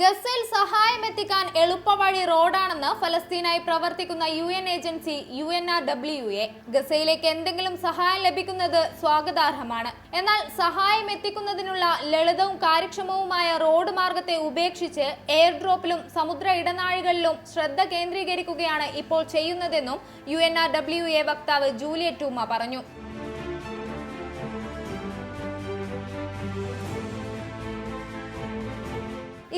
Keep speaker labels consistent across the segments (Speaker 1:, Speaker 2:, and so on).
Speaker 1: ഗസയിൽ സഹായം എത്തിക്കാൻ എളുപ്പവഴി റോഡാണെന്ന് ഫലസ്തീനായി പ്രവർത്തിക്കുന്ന U N agency U N R W A. ഗസയിലേക്ക് എന്തെങ്കിലും സഹായം ലഭിക്കുന്നത് സ്വാഗതാർഹമാണ്. എന്നാൽ സഹായം എത്തിക്കുന്നതിനുള്ള ലളിതവും കാര്യക്ഷമവുമായ റോഡ് മാർഗത്തെ ഉപേക്ഷിച്ച് എയർ ഡ്രോപ്പിലും സമുദ്ര ഇടനാഴികളിലും ശ്രദ്ധ കേന്ദ്രീകരിക്കുകയാണ് ഇപ്പോൾ ചെയ്യുന്നതെന്നും U N R W A വക്താവ് ജൂലിയറ്റ് ടൂമ പറഞ്ഞു.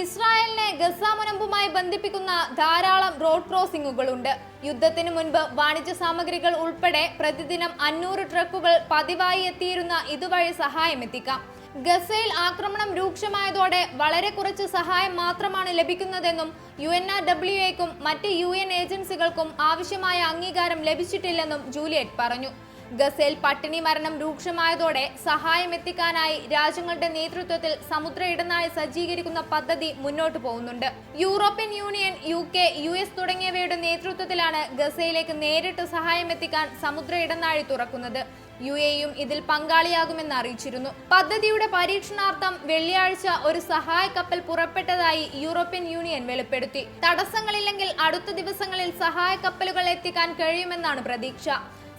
Speaker 1: ഇസ്രായേലിനെ ഗസ മുനമ്പുമായി ബന്ധിപ്പിക്കുന്ന ധാരാളം റോഡ് ക്രോസിംഗുകളുണ്ട്. യുദ്ധത്തിന് മുൻപ് വാണിജ്യ സാമഗ്രികൾ ഉൾപ്പെടെ പ്രതിദിനം അഞ്ഞൂറ് ട്രക്കുകൾ പതിവായി എത്തിയിരുന്ന ഇതുവഴി സഹായം എത്തിക്കാം. ഗസയിൽ ആക്രമണം രൂക്ഷമായതോടെ വളരെ കുറച്ച് സഹായം മാത്രമാണ് ലഭിക്കുന്നതെന്നും യു എൻ ആർ ഡബ്ല്യു എക്കും മറ്റ് യു എൻ ഏജൻസികൾക്കും ആവശ്യമായ അംഗീകാരം ലഭിച്ചിട്ടില്ലെന്നും ജൂലിയറ്റ് പറഞ്ഞു. ഗസയിൽ പട്ടിണി മരണം രൂക്ഷമായതോടെ സഹായം എത്തിക്കാനായി രാജ്യങ്ങളുടെ നേതൃത്വത്തിൽ സമുദ്ര ഇടനാഴി സജ്ജീകരിക്കുന്ന പദ്ധതി മുന്നോട്ടു പോകുന്നുണ്ട്. European Union U K U S തുടങ്ങിയവയുടെ നേതൃത്വത്തിലാണ് ഗസയിലേക്ക് നേരിട്ട് സഹായം എത്തിക്കാൻ സമുദ്ര ഇടനാഴി തുറക്കുന്നത്. യു എയും ഇതിൽ പങ്കാളിയാകുമെന്ന് അറിയിച്ചിരുന്നു. പദ്ധതിയുടെ പരീക്ഷണാർത്ഥം വെള്ളിയാഴ്ച ഒരു സഹായ കപ്പൽ പുറപ്പെട്ടതായി യൂറോപ്യൻ യൂണിയൻ വെളിപ്പെടുത്തി. തടസ്സങ്ങളില്ലെങ്കിൽ അടുത്ത ദിവസങ്ങളിൽ സഹായ കപ്പലുകൾ എത്തിക്കാൻ കഴിയുമെന്നാണ് പ്രതീക്ഷ.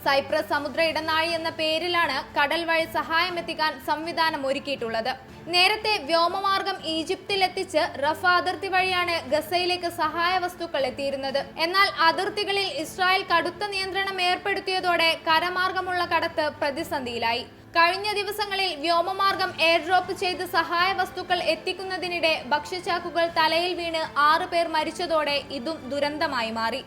Speaker 1: സൈപ്രസ് സമുദ്ര ഇടനാഴി എന്ന പേരിലാണ് കടൽ വഴി സഹായം എത്തിക്കാൻ സംവിധാനം ഒരുക്കിയിട്ടുള്ളത്. നേരത്തെ വ്യോമമാർഗം ഈജിപ്തിൽ എത്തിച്ച് റഫ അതിർത്തി വഴിയാണ് ഗസയിലേക്ക് സഹായ വസ്തുക്കൾ എത്തിയിരുന്നത്. എന്നാൽ അതിർത്തികളിൽ ഇസ്രായേൽ കടുത്ത നിയന്ത്രണം ഏർപ്പെടുത്തിയതോടെ കരമാർഗമുള്ള കടത്ത് പ്രതിസന്ധിയിലായി. കഴിഞ്ഞ ദിവസങ്ങളിൽ വ്യോമമാർഗം എയർ ഡ്രോപ്പ് ചെയ്ത് സഹായ വസ്തുക്കൾ എത്തിക്കുന്നതിനിടെ ഭക്ഷ്യച്ചാക്കുകൾ തലയിൽ വീണ് ആറ് പേർ മരിച്ചതോടെ ഇതും ദുരന്തമായി മാറി.